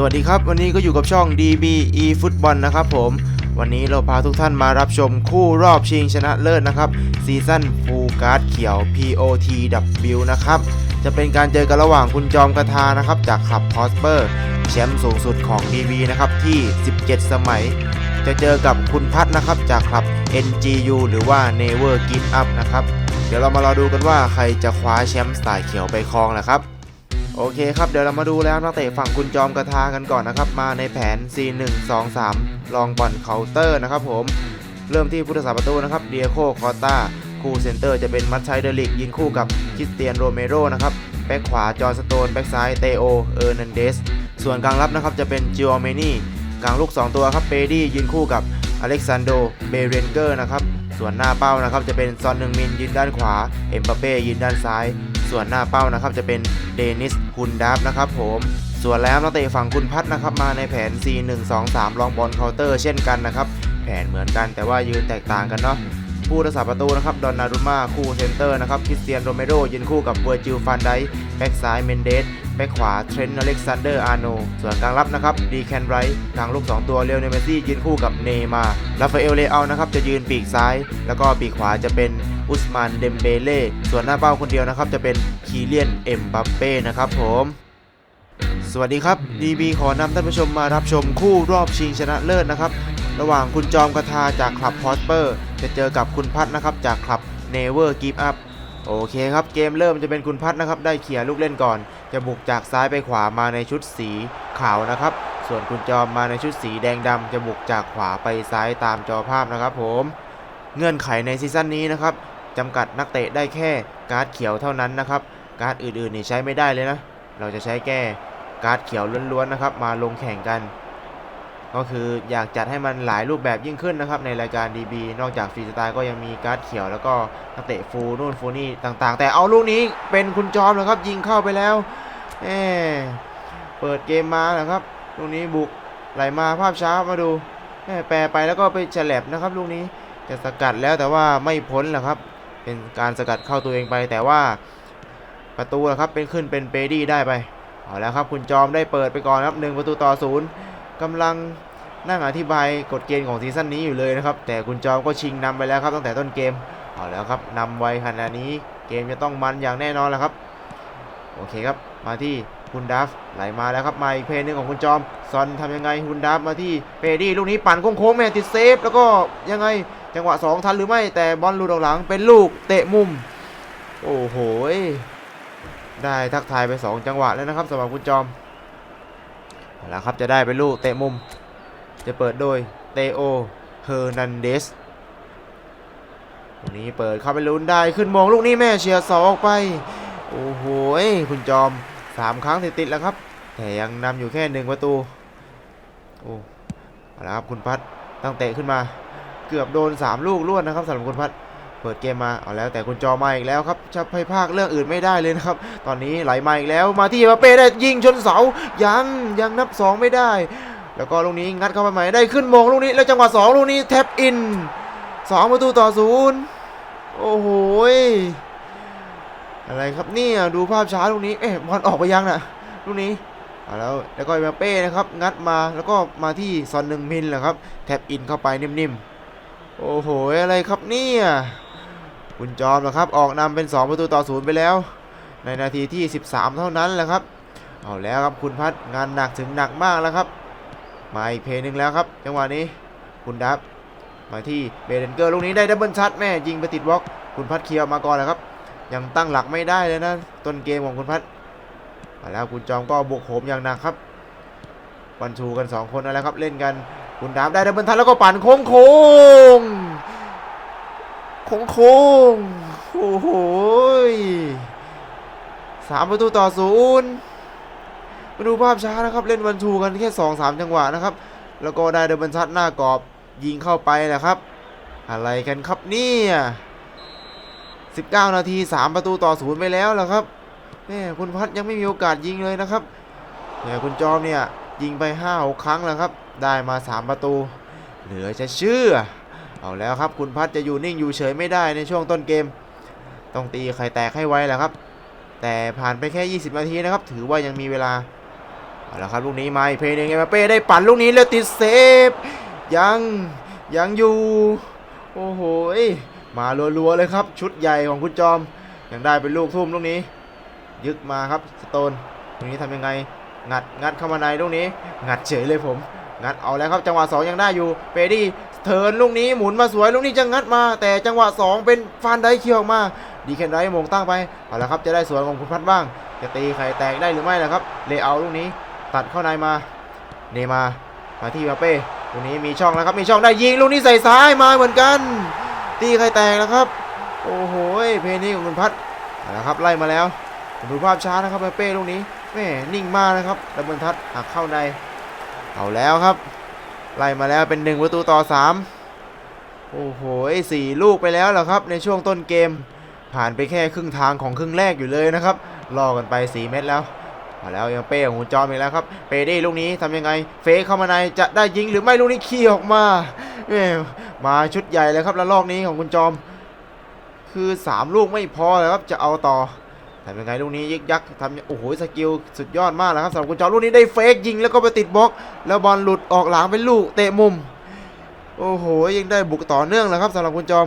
สวัสดีครับ วันนี้ก็อยู่กับช่อง DBE ฟุตบอลนะครับผมวันนี้เราพาทุกท่านมารับชมคู่รอบชิงชนะเลิศนะครับซีซั่นฟูการ์ดเขียว POTW นะครับจะเป็นการเจอกันระหว่างคุณจอมกระทานะครับจากคลับพอสเปอร์แชมป์สูงสุดของ DB นะครับที่ 17 สมัย จะเจอกับคุณพัฒนะครับจากคลับ NGU หรือว่า Never Give Up นะครับเดี๋ยวเรามารอดูกันว่าใครจะคว้าแชมป์สไตล์เขียวไปครองนะครับ โอเคครับเดี๋ยวเรามาดูแล้วนักเตะฝั่งคุณจอมกระทากันก่อนนะครับ มาในแผน C1 2 3 ลองบอลเคาน์เตอร์นะครับผมเริ่มที่ผู้รักษาประตูนะครับเดียโคคอต้าคู่เซนเตอร์จะเป็นมัตชัยเดลิกยิงคู่กับคริสเตียนโรเมโรนะครับแบ็คขวาจอร์นสโตนแบ็คซ้ายเตโอเออร์นันเดสส่วนกลางรับนะครับจะเป็นจิโอเมนี่กลางลูก 2 ตัวครับเปดี้ยืนคู่กับอเล็กซานโดเบเรนเกอร์นะครับส่วนหน้าเป้านะครับจะเป็นซอนนึงมินยืนด้านขวาเอ็มปาเป้ยืนด้านซ้าย ส่วนหน้าเป้านะครับจะเป็นเดนิสฮุนดับนะครับผมส่วนแล้วนักเตะฝั่งคุณพัฒนะครับมาในแผน C123 ลองบอลเคาน์เตอร์เช่นกันนะครับแผนเหมือนกันแต่ว่ายืนแตกต่างกันเนาะผู้รักษาประตูนะครับดอนนารุม่าคู่เซนเตอร์นะครับคริสเตียนโรเมโรยืนคู่กับเวอร์จิลฟันไดแบ็กซ้ายเมนเดสแบ็กขวาเทรนต์อเล็กซานเดอร์อาร์โนส่วนกลางรับนะครับดีแคนไรท์กลางลูก 2 ตัวเรียวเนเมซี่ยืนคู่กับเนมาร์ราฟาเอลเลอานะครับจะยืนปีกซ้าย แล้วก็ปีกขวาจะเป็น อุสมานเดมเบเล่ส่วนหน้าเป้าคนเดียวนะครับ จะเป็นคีเลียนเอ็มบัปเป้นะครับผมสวัสดีครับ DB ขอนำท่านผู้ชมมารับชมคู่รอบชิงชนะเลิศนะครับ ระหว่างคุณจอมกระทาจากคลับพอสเปอร์ จะเจอกับคุณพัฒนะครับจากคลับ Never Give Up โอเคครับ เกมเริ่มจะเป็นคุณพัฒนะครับ ได้เขี่ยลูกเล่นก่อน จะบุกจากซ้ายไปขวามาในชุดสีขาวนะครับ ส่วนคุณจอมมาในชุดสีแดงดำจะบุกจากขวาไปซ้ายตามจอภาพนะครับผม เงื่อนไขในซีซั่นนี้นะครับ จำกัดนักเตะได้แค่การ์ดเขียวเท่านั้นนะครับ การ์ดอื่นๆนี่ใช้ไม่ได้เลยนะ เราจะใช้แก้การ์ดเขียวล้วนๆนะครับ มาลงแข่งกัน ก็คืออยากจัดให้มันหลายรูปแบบยิ่งขึ้นนะครับ ในรายการ DB นอกจากฟรีสไตล์ก็ยังมีการ์ดเขียวแล้วก็นักเตะฟูลนู่นฟูลนี่ต่างๆ แต่เอาลูกนี้เป็นคุณจอมนะครับ ยิงเข้าไปแล้วแหมเปิดเกมมาแล้วครับลูกนี้บุกไหลมาภาพช้ามาดูแหมแปรไปแล้วก็ไปฉลับนะครับลูกนี้จะสกัดแล้วแต่ว่าไม่พ้นแหละครับ เป็นการสกัดเข้าตัวเองไป แต่ว่าประตูนะครับเป็นขึ้นเป็นเปดี้ได้ไปเอาแล้วครับคุณจอมได้เปิดไปก่อนครับหนึ่งประตูต่อศูนย์กำลังนั่งอธิบายกฎเกณฑ์ของซีซั่นนี้อยู่เลยนะครับ แต่คุณจอมก็ชิงนำไปแล้วครับตั้งแต่ต้นเกมเอาแล้วครับนำไวขนาดนี้เกมจะต้องมันอย่างแน่นอนแล้วครับ โอเคครับมาที่คุณดัฟไหลมาแล้วครับมาอีกเพลย์หนึงของคุณจอมซอนทำยังไงคุณดัฟมาที่เปดี้ลูกนี้ปั่นโค้งๆแม่ติดเซฟแล้วก็ยังไง จังหวะ 2 ทันหรือไม่แต่บอลลุดออกหลังเป็นลูกเตะมุม โอ้โหได้ทักทายไป 2 จังหวะแล้วนะครับสำหรับคุณจอมเอาละครับจะได้เป็นลูกเตะมุม จะเปิดโดยเตโอเฮอร์นันเดสลูกนี้เปิดเข้าไปลุ้นได้ขึ้นมองลูกนี้แม่เชียร์สองออกไปโอ้โหคุณจอมสามครั้งติดๆแล้วครับ แต่ยังนำอยู่แค่หนึ่งประตูโอ้เอาละครับคุณพัดตั้งเตะขึ้นมา เกือบโดน 3 ลูกรวดนะครับสำหรับคุณพัดเปิดเกมมาเอาแล้วแต่คุณจอมาอีกแล้วครับจะไปภาคเรื่องอื่นไม่ได้เลยนะครับ ตอนนี้ไหลมาอีกแล้วมาที่เอ็มบัปเป้ได้ยิงชนเสายังยังนับ 2 ไม่ได้ แล้วก็ลูกนี้งัดเข้าไปใหม่ได้ขึ้นมงลูกนี้แล้วจังหวะ2ลูกนี้แท็บอิน2ประตูต่อศูนย์โอ้โหอะไรครับเนี่ยดูภาพช้าลูกนี้เอ๊ะบอลออกไปยังน่ะลูกนี้เอาแล้วแล้วก็เอ็มบัปเป้นะครับงัดมาแล้วก็มาที่ซอนหนึ่งมินแหละครับแท็บอินเข้าไปนิ่มๆ โอ้โห อะไรครับเนี่ยคุณจอมนะครับ ออกนำเป็น 2 ประตูต่อศูนย์ไปแล้ว ในนาทีที่ 13 เท่านั้นแหละครับ เอาแล้วครับคุณพัดงานหนักถึงหนักมากแล้วครับ มาอีกเพลย์หนึ่งแล้วครับ จังหวะนี้คุณดับ มาที่เบเดนเกอร์ลูกนี้ได้ดับเบิลชัดแม่ยิงไปติดบล็อก คุณพัดเคลียร์มาก่อนแล้วครับ ยังตั้งหลักไม่ได้เลยนะต้นเกมของคุณพัดมาแล้วคุณจอมก็บุกโหมอย่างหนักครับ วันชูกัน 2 คนนั่นแหละครับเล่นกัน คุณดาบได้ดับเบิลทันแล้วก็ปั่นโค้งโค้งโค้งโค้งโอ้โหสามประตูต่อศูนย์มาดูภาพช้านะครับ เล่นวันชูกันแค่สองสามจังหวะนะครับ แล้วก็ได้ดับเบิลทัดหน้ากรอบยิงเข้าไปแหละครับ อะไรกันครับเนี่ย19 นาที 3 ประตูต่อศูนย์ไปแล้วแหละครับแม่คุณพัดยังไม่มีโอกาสยิงเลยนะครับเนี่ยคุณจอมเนี่ยยิงไป5 6ครั้งแล้วครับ ได้มา 3 ประตู เหลือจะเชื่อ เอาแล้วครับคุณพัดจะอยู่นิ่งอยู่เฉยไม่ได้ในช่วงต้นเกม ต้องตีไข่แตกให้ไวแหละครับ แต่ผ่านไปแค่ 20 นาทีนะครับ ถือว่ายังมีเวลา เอาละครับลูกนี้มาอีกเพลงหนึงเอมเป้ได้ปั่นลูกนี้แล้วติดเซฟ ยังยังอยู่ โอ้โหยมารัวๆเลยครับ ชุดใหญ่ของคุณจอม ยังได้เป็นลูกทุ่มลูกนี้ ยึกมาครับสโตนลูกนี้ทำยังไงงัดงัดเข้ามาในลูกนี้ งัดเฉยเลยผม งัดเอาแล้วครับจังหวะ2ยังได้อยู่เปดี้เทินลูกนี้หมุนมาสวยลูกนี้จะงัดมา แต่จังหวะ 2 เป็นฟานไดเคียวออกมาดีแคนไดมงตั้งไปเอาละครับจะได้สวนของคุณพัดบ้าง จะตีไข่แตกได้หรือไม่ล่ะครับเลเอาลูกนี้ตัดเข้าในมาเนมามาที่มาเป้ลูกนี้มีช่องแล้วครับมีช่องได้ยิงลูกนี้ใส่ซ้ายมาเหมือนกัน ตีไข่แตกนะครับ โอ้โหเพนี้ของคุณพัดเอาละครับไล่มาแล้วดูภาพช้านะครับมาเป้ลูกนี้แม่นิ่งมากนะครับดับเบิลทัดหักเข้าใน เอาแล้วครับ ไล่มาแล้วเป็น 1 ประตูต่อ 3 โอ้โหสี่ลูกไปแล้วเหรอครับ ในช่วงต้นเกม ผ่านไปแค่ครึ่งทางของครึ่งแรกอยู่เลยนะครับรอกันไป 4 เม็ดแล้วมาแล้วยังเป้ของคุณจอมอีกแล้วครับ เปดี้ลูกนี้ทำยังไง เฟกเข้ามาในจะได้ยิงหรือไม่ลูกนี้ขี้ออกมาแมมาชุดใหญ่เลยครับแล้วลอกนี้ของคุณจอม คือ 3 ลูกไม่พอเลยครับจะเอาต่อ ทำยังไงลูกนี้ยึกยักทำโอ้โหสกิลสุดยอดมากแล้วครับสำหรับคุณจอมลูกนี้ได้เฟกยิงแล้วก็ไปติดบล็อก แล้วบอลหลุดออกหลังเป็นลูกเตะมุม โอ้โหยังได้บุกต่อเนื่องแล้วครับสำหรับคุณจอม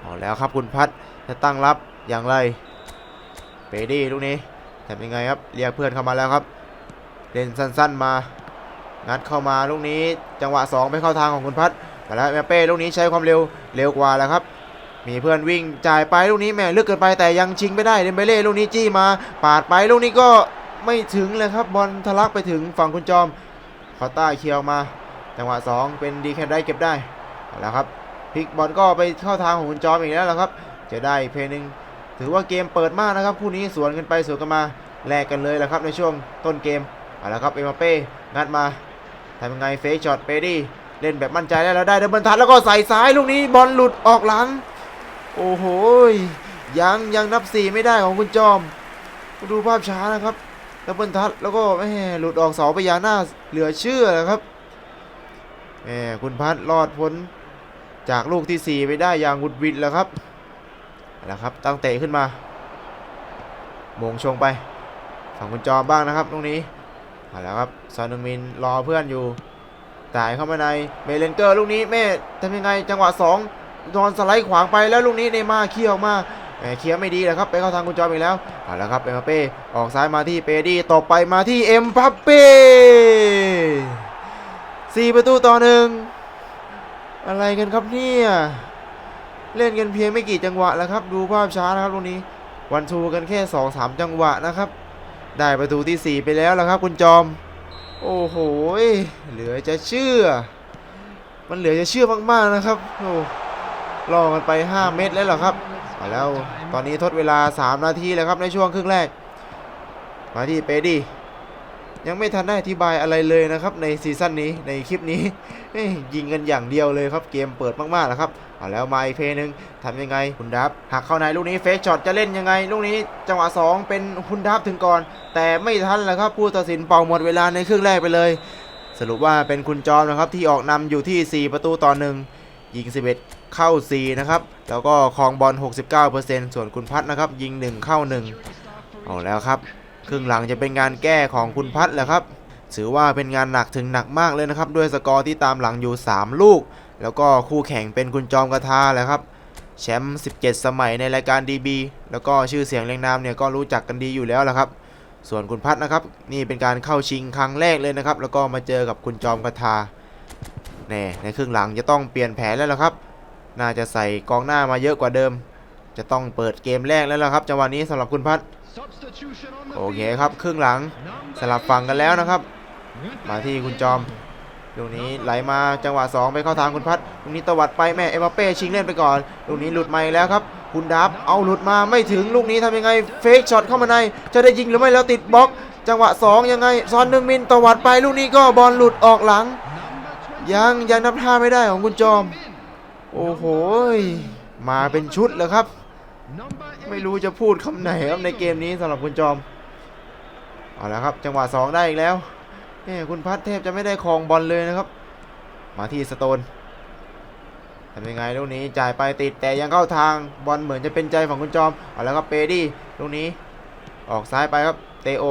เอาแล้วครับคุณพัดจะตั้งรับอย่างไรเปดี้ลูกนี้ทำยังไงครับเรียกเพื่อนเข้ามาแล้วครับเล่นสั้นๆมา งัดเข้ามาลูกนี้จังหวะ 2 ไปเข้าทางของคุณพัดมาแล้วแมเป้ลูกนี้ใช้ความเร็วเร็วกว่าแล้วครับ มีเพื่อนวิ่งจ่ายไปลูกนี้แม่ลึกเกินไปแต่ยังชิงไม่ได้เดมเบเล่ลูกนี้จี้มา ปาดไปลูกนี้ก็ไม่ถึงเลยครับบอลทะลักไปถึงฝั่งคุณจอมคอต้าเคียวมา จังหวะ 2 เป็นดีแคนได้เก็บได้เอาละครับพลิกบอลก็ไปเข้าทางของคุณจอมอีกแล้วละครับ จะได้เพลย์หนึ่งถือว่าเกมเปิดมากนะครับคู่นี้สวนกันไปสวนกันมาแลกกันเลยละครับในช่วงต้นเกมเอาละครับเอมบัปเป้งัดมาทำยังไงเฟกช็อตเปดี้เล่นแบบมั่นใจได้แล้วได้ดับเบิลทัชแล้วก็ใส่ซ้ายลูกนี้บอลหลุดออกหลัง โอ้โหยังยังนับสี่ไม่ได้ของคุณจอม ดูภาพช้านะครับดับเบิลทัชแล้วก็แม่หลุดออกเสาไปยาหน้าเหลือเชื่อนะครับแหมคุณพัดรอดพ้นจากลูกที่ 4 ไปได้อย่างหุดหวิดแล้วครับเอาละครับ ตั้งเตะขึ้นมา มงชงไปฝั่งคุณจอมบ้างนะครับตรงนี้เอาละครับซอนนึงมินรอเพื่อนอยู่จ่ายเข้ามาในเมเลนเกอร์ลูกนี้แม่ทำยังไงจังหวะ 2 นอนสไลด์ขวางไปแล้วลูกนี้เนย์มาเคี่ยวออกมาเคลียร์ไม่ดีแหละครับไปเข้าทางคุณจอมอีกแล้วเอาละครับเอ็มบัปเป้ออกซ้ายมาที่เปดี้ตบไปมาที่เอ็มบัปเป้สี่ประตูต่อหนึ่งอะไรกันครับเนี่ยเล่นกันเพียงไม่กี่จังหวะแล้วครับ ดูภาพช้านะครับตรงนี้ วันทูกันแค่2อสามจังหวะนะครับ ได้ประตูที่ 4 ไปแล้วแล้วครับ คุณจอม โอ้โหเหลือจะเชื่อ มันเหลือจะเชื่อมากๆนะครับโอ้ รอกันไป 5 เม็ดแล้วเหรอครับเอาแล้วตอนนี้ทดเวลา 3 นาทีแล้วครับในช่วงครึ่งแรก มาที่เปดี้ยังไม่ทันได้อธิบายอะไรเลยนะครับในซีซั่นนี้ในคลิปนี้ยิงกันอย่างเดียวเลยครับเกมเปิดมากๆแล้วครับเอาแล้วมาอีกเพลย์หนึ่งทำยังไงคุณดับหักเข้าในลูกนี้เฟกช็อตจะเล่นยังไง ลูกนี้จังหวะ 2 เป็นคุณดับถึงก่อน แต่ไม่ทันแล้วครับผู้ตัดสินเป่าหมดเวลาในครึ่งแรกไปเลย สรุปว่าเป็นคุณจอมนะครับที่ออกนำอยู่ที่ 4 ประตูต่อหนึ่ง ยิง 11 เข้า 4 นะครับ แล้วก็ครองบอล 69%ส่วนคุณพัฒนะครับ ยิง 1 เข้า 1 เอาแล้วครับ ครึ่งหลังจะเป็นงานแก้ของคุณพัฒแหละครับ ถือว่าเป็นงานหนักถึงหนักมากเลยนะครับ ด้วยสกอร์ที่ตามหลังอยู่ 3 ลูก แล้วก็คู่แข่งเป็นคุณจอมกระทาแหละครับ แชมป์ 17 สมัยในรายการ DB แล้วก็ชื่อเสียงเรียงนามเนี่ยก็รู้จักกันดีอยู่แล้วละครับ ส่วนคุณพัฒนะครับ นี่เป็นการเข้าชิงครั้งแรกเลยนะครับ แล้วก็มาเจอกับคุณจอมกระทา แน่ในครึ่งหลังจะต้องเปลี่ยนแผนแล้วละครับ น่าจะใส่กองหน้ามาเยอะกว่าเดิม จะต้องเปิดเกมแรกแล้วละครับจังหวะนี้สำหรับคุณพัฒโอเคครับครึ่งหลังสลับฝั่งกันแล้วนะครับ มาที่คุณจอมลูกนี้ไหลมาจังหวะ 2 ไปเข้าทางคุณพัฒลูกนี้ตวัดไปแม่เอ็มบัปเป้ชิงเล่นไปก่อนลูกนี้หลุดมาแล้วครับ คุณดับเอาหลุดมาไม่ถึงลูกนี้ทำยังไงเฟกช็อตเข้ามาใน จะได้ยิงหรือไม่แล้วติดบล็อก จังหวะ 2 ยังไง ซอนหนึ่งมินตวัดไปลูกนี้ก็บอลหลุดออกหลัง ยังยังนับท่าไม่ได้ของคุณจอม โอ้โหมาเป็นชุดเลยครับ ไม่รู้จะพูดคำไหนครับในเกมนี้สำหรับคุณจอมเอาละครับจังหวะ2ได้อีกแล้วเอ้คุณพัดเทพจะไม่ได้ครองบอลเลยนะครับ มาที่สโตนทำยังไงลูกนี้จ่ายไปติดแต่ยังเข้าทางบอลเหมือนจะเป็นใจของคุณจอมเอาล้วครับเปดี้ลูกนี้ ออกซ้ายไปครับเตโอ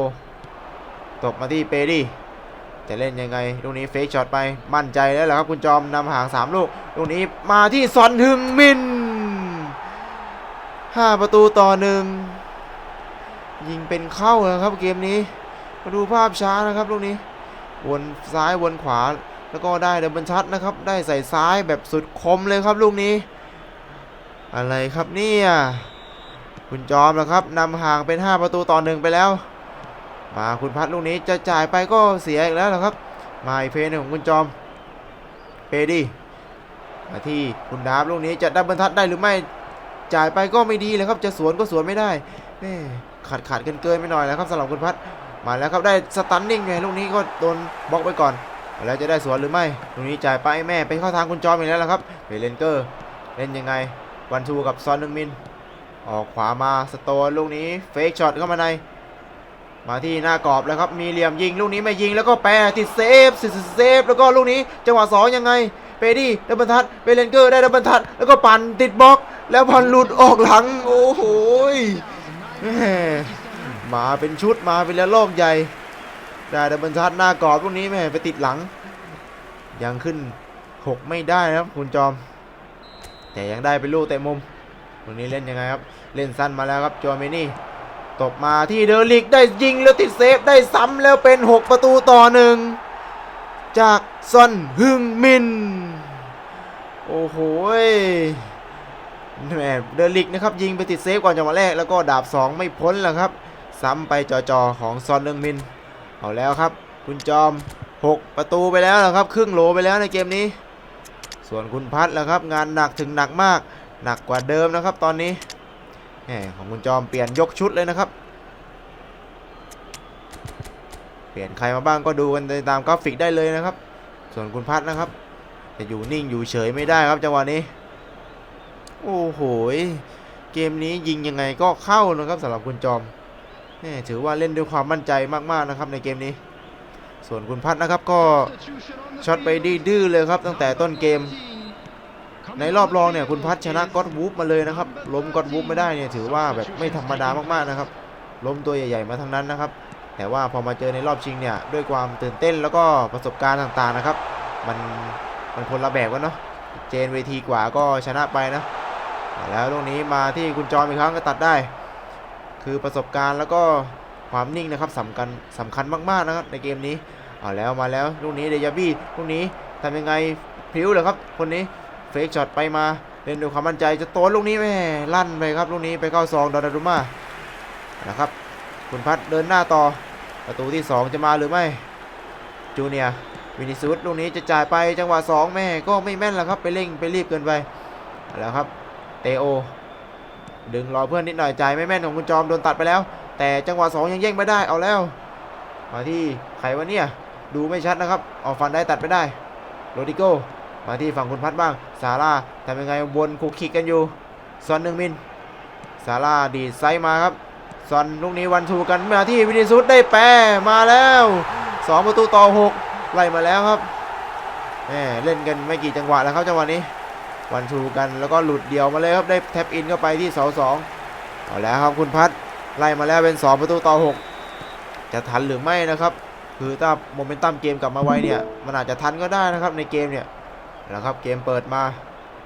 ตบมาที่เปดี้ จะเล่นยังไงลูกนี้เฟกช็อตไปมั่นใจแล้วเหรอครับคุณจอมนำห่างสามลูกลูกนี้มาที่ซอนฮึงมินห้าประตูต่อหนึ่งยิงเป็นเข้านะครับเกมนี้มาดูภาพช้านะครับลูกนี้วนซ้ายวนขวาแล้วก็ได้เดบเบิลชัดนะครับ ได้ใส่ซ้ายแบบสุดคมเลยครับลูกนี้ อะไรครับเนี่ยคุณจอมนะครับนำห่างเป็น 5 ประตูต่อหนึ่งไปแล้ว มาคุณพัดลูกนี้จะจ่ายไปก็เสียอีกแล้วครับ มาอีกเพย์หนึ่งของคุณจอมเปดีมาที่คุณดาบลูกนี้จะดับเบิลทัดได้หรือไม่จ่ายไปก็ไม่ดีเลยครับ จะสวนก็สวนไม่ได้แม่ขาดขาดเกินเกินไปหน่อยแล้วครับสำหรับคุณพัดมาแล้วครับได้สตันนิ่งไงลูกนี้ก็โดนบล็อกไปก่อนแล้วจะได้สวนหรือไม่ลูกนี้จ่ายไปแม่ไปเข้าทางคุณจอมอีกแล้วละครับเบเลนเกอร์เล่นยังไงวันทูกับซอนนึงมิน ออกขวามาสโตนลูกนี้เฟกช็อตเข้ามาใน มาที่หน้ากรอบแล้วครับมีเหลี่ยมยิงลูกนี้ไม่ยิงแล้วก็แปรติดเซฟติดเซฟแล้วก็ลูกนี้จังหวะสองยังไงเปดี้ดับเบิลทัดเบเลนเกอร์ได้ดับเบิลทัดแล้วก็ปั่นติดบล็อก แล้วบอลหลุดออกหลังโอ้โหมาเป็นชุดมาเป็นระลอกใหญ่ได้ดับเบิลทัดหน้ากรอบลูกนี้แม่ไปติดหลัง ยังขึ้นหกไม่ได้นะครับคุณจอม แต่ยังได้เป็นลูกเตะมุมลูกนี้เล่นยังไงครับเล่นสั้นมาแล้วครับจอเมนี่ ตบมาที่เดอริกได้ยิงแล้วติดเซฟได้ซ้ำแล้วเป็น 6 ประตูต่อหนึ่งจากซอนฮึงมิน โอ้โหแหมเดอริกนะครับยิงไปติดเซฟก่อนจังหวะแรกแล้วก็ดาบ 2 ไม่พ้นแล้วครับ ซ้ำไปจอๆของซอนฮึงมิน เอาแล้วครับ คุณจอม 6 ประตูไปแล้วนะครับ ครึ่งโหลไปแล้วในเกมนี้ ส่วนคุณพัดแล้วครับ งานหนักถึงหนักมาก หนักกว่าเดิมนะครับตอนนี้ แหมของคุณจอมเปลี่ยนยกชุดเลยนะครับ เปลี่ยนใครมาบ้างก็ดูกันตามกราฟิกได้เลยนะครับ ส่วนคุณพัดนะครับจะอยู่นิ่งอยู่เฉยไม่ได้ครับจังหวะนี้ โอ้โหเกมนี้ยิงยังไงก็เข้านะครับสำหรับคุณจอมถือว่าเล่นด้วยความมั่นใจมากๆนะครับในเกมนี้ ส่วนคุณพัดนะครับก็ช็อตไปดื้อเลยครับตั้งแต่ต้นเกม ในรอบรองเนี่ยคุณพัชชนะก็อดวูฟมาเลยนะครับ ล้มก็อดวูฟไม่ได้เนี่ยถือว่าแบบไม่ธรรมดามากๆนะครับ ล้มตัวใหญ่ๆมาทั้งนั้นนะครับ แต่ว่าพอมาเจอในรอบชิงเนี่ยด้วยความตื่นเต้นแล้วก็ประสบการณ์ต่างๆนะครับ มันมันคนละแบบกันเนาะ เจนเวทีกว่าก็ชนะไปนะ แล้วตรงนี้มาที่คุณจอมอีกครั้งก็ตัดได้ คือประสบการณ์แล้วก็ความนิ่งนะครับสำคัญสำคัญมากๆนะครับในเกมนี้ เอาแล้วมาแล้วลูกนี้เดยาบี้ลูกนี้ทำยังไงพริ้วเลยครับ คนนี้ เฟกช็อตไปมาเล่นด้วยความมั่นใจจะโต้นลูกนี้แม่ลั่นไปครับลูกนี้ไปเข้าซองดอนนารุมานะครับคุณพัดเดินหน้าต่อประตูที่ 2 จะมาหรือไม่จูเนียวินิซุสลูกนี้จะจ่ายไปจังหวะ2แม่ก็ไม่แม่นแล้วครับไปเร่งไปรีบเกินไปแล้วครับเตโอ ดึงรอเพื่อนนิดหน่อยจ่ายไม่แม่นของคุณจอมโดนตัดไปแล้ว แต่จังหวะ2ยังแย่งไม่ได้เอาแล้วมาที่ใครวะเนี่ยดูไม่ชัดนะครับออกฟันได้ตัดไปได้โรดิโก มาที่ฝั่งคุณพัดบ้างซาร่าทำยังไงวนคุกคิกกันอยู่ซอนหนึ่งมินซาร่าดีไซส์มาครับซอนลูกนี้วันทูกันมาที่วินิซุสได้แปรมาแล้ว 2 ประตูต่อ 6 ไล่มาแล้วครับแหมเล่นกันไม่กี่จังหวะแล้วครับจังหวะนี้ วันทูกันแล้วก็หลุดเดี่ยวมาเลยครับได้แท็บอินเข้าไปที่เสาสองเอาแล้วครับคุณพัดไล่มาแล้วเป็น 2 ประตูต่อ 6 จะทันหรือไม่นะครับ คือถ้าโมเมนตัมเกมกลับมาไวเนี่ยมันอาจจะทันก็ได้นะครับในเกมเนี่ย นะครับเกมเปิดมา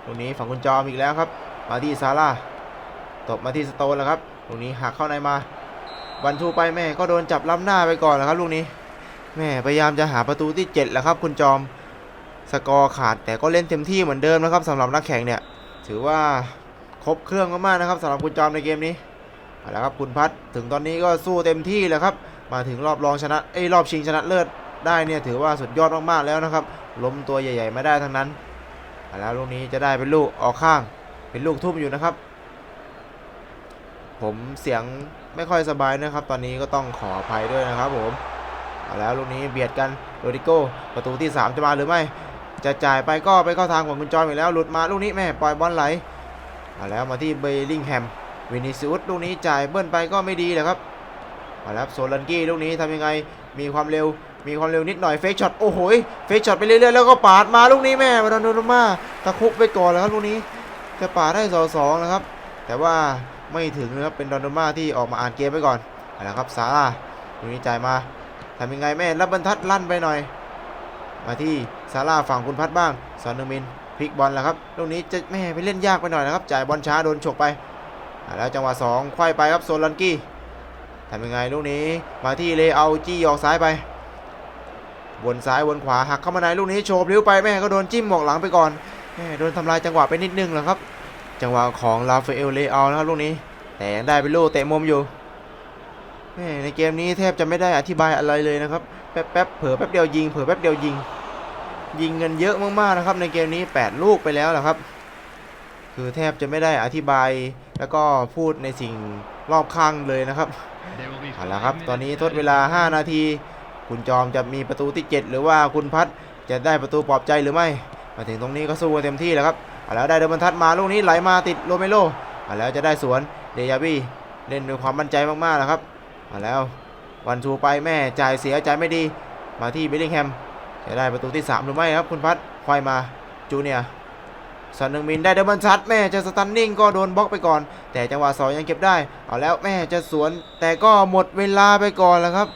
ตรงนี้ฝั่งคุณจอมอีกแล้วครับ มาที่ซาร่าตบมาที่สโตนแล้วครับตรงนี้หักเข้าในมาวันทูไปแม่ก็โดนจับล้ำหน้าไปก่อนแล้วครับลูกนี้ แม่พยายามจะหาประตูที่7แล้วครับ คุณจอมสกอร์ขาดแต่ก็เล่นเต็มที่เหมือนเดิมนะครับสำหรับนักแข่งเนี่ย ถือว่าครบเครื่องมากๆนะครับสำหรับคุณจอมในเกมนี้เอาละครับคุณพัดถึงตอนนี้ก็สู้เต็มที่แล้วครับ มาถึงรอบรองชนะเอ้รอบชิงชนะเลิศ ได้เนี่ยถือว่าสุดยอดมากๆแล้วนะครับล้มตัวใหญ่ ๆ ไม่ได้ทั้งนั้นเอาแล้วลูกนี้จะได้เป็นลูกออกข้าง เป็นลูกทุ่มอยู่นะครับ ผมเสียงไม่ค่อยสบายนะครับ ตอนนี้ก็ต้องขออภัยด้วยนะครับผมเอาแล้วลูกนี้เบียดกันโรดิโก้ประตูที่ 3 จะมาหรือไม่ จะจ่ายไปก็ไปเข้าทางของคุณจอมอีกแล้วหลุดมาลูกนี้แม่ปล่อยบอลไหลเอาแล้วมาที่เบลลิงแฮมวินิซิอุสลูกนี้จ่ายเบิ้ลไปก็ไม่ดีเลยครับเอาแล้วโซลันกี้ลูกนี้ทำยังไงมีความเร็ว มีความเร็วนิดหน่อยเฟกช็อตโอ้โหเฟกช็อตไปเรื่อยๆแล้วก็ปาดมาลูกนี้แม่มาโดนโนมาตะคุบไปก่อนแล้วครับลูกนี้จะปาดได้สองสองนะครับ แต่ว่าไม่ถึงนะครับเป็นดอนโดมาที่ออกมาอ่านเกมไปก่อนเอาละครับซาร่าลูกนี้จ่ายมาทำยังไงแม่รับบรรทัดลั่นไปหน่อย มาที่ซาร่าฝั่งคุณพัดบ้างสอนนึงมินพลิกบอลแล้วครับลูกนี้จะแม่ไปเล่นยากไปหน่อยนะครับจ่ายบอลช้าโดนฉกไปแล้วจังหวะสองควายไปครับโซลันกี้ทำยังไงลูกนี้มาที่เลเอาจี้ออกซ้ายไป วนซ้ายวนขวาหักเข้ามาในลูกนี้โฉบเลี้ยวไปแม่ก็โดนจิ้มหมอกหลังไปก่อนแม่โดนทำลายจังหวะไปนิดนึงแหละครับ จังหวะของลาฟาเอลเลเอานะครับลูกนี้ แต่ยังได้เป็นลูกเตะมุมอยู่แม่ในเกมนี้แทบจะไม่ได้อธิบายอะไรเลยนะครับ แป๊บแป๊บเผลอแป๊บเดียวยิงเผลอแป๊บเดียวยิง ยิงเงินเยอะมากๆนะครับ ในเกมนี้ 8 ลูกไปแล้วแหละครับ คือแทบจะไม่ได้อธิบายแล้วก็พูดในสิ่งรอบข้างเลยนะครับเอาละครับ ตอนนี้ทดเวลา 5 นาที คุณจอมจะมีประตูที่ 7 หรือว่าคุณพัดจะได้ประตูปลอบใจหรือไม่ มาถึงตรงนี้ก็สู้กันเต็มที่แล้วครับเอาแล้วได้เดินบรรทัดมาลูกนี้ไหลมาติดโรเมโรเอาแล้วจะได้สวนเดยาบี้เล่นด้วยความมั่นใจมากๆแล้วครับเอาแล้ววันชูไปแม่จ่ายเสียใจไม่ดี มาที่เบลลิงแฮมจะได้ประตูที่ 3 หรือไม่ครับคุณพัดควายมาจูเนียสันหนึ่งมินได้เดินบรรทัดแม่จะสตันนิ่งก็โดนบล็อกไปก่อน แต่จังหวะสองยังเก็บได้ เอาแล้วแม่จะสวนแต่ก็หมดเวลาไปก่อนแล้วครับ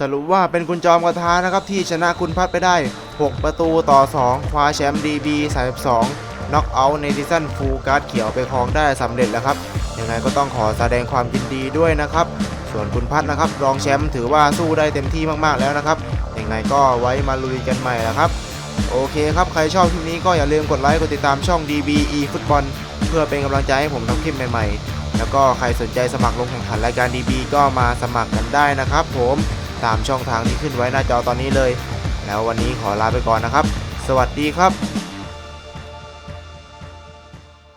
สรุปว่าเป็นคุณจอมกระทานะครับที่ชนะคุณพัดไปได้ 6 ประตูต่อ 2 คว้าแชมป์ DB 32น็อกเอาท์ในซีซั่นฟูลการ์ดเขียวไปครองได้สำเร็จแล้วครับยังไงก็ต้องขอแสดงความยินดีด้วยนะครับ ส่วนคุณพัดนะครับ รองแชมป์ถือว่าสู้ได้เต็มที่มากๆแล้วนะครับยังไงก็ไว้มาลุยกันใหม่นะครับโอเคครับ ใครชอบคลิปนี้ก็อย่าลืมกดไลค์ กดติดตามช่อง DBE ฟุตบอลเพื่อเป็นกำลังใจให้ผมทำคลิปใหม่ๆ แล้วก็ใครสนใจสมัครลงแข่งขันรายการ DB ก็มาสมัครกันได้นะครับผม ตามช่องทางที่ขึ้นไว้หน้าจอตอนนี้เลย แล้ววันนี้ขอลาไปก่อนนะครับ สวัสดีครับ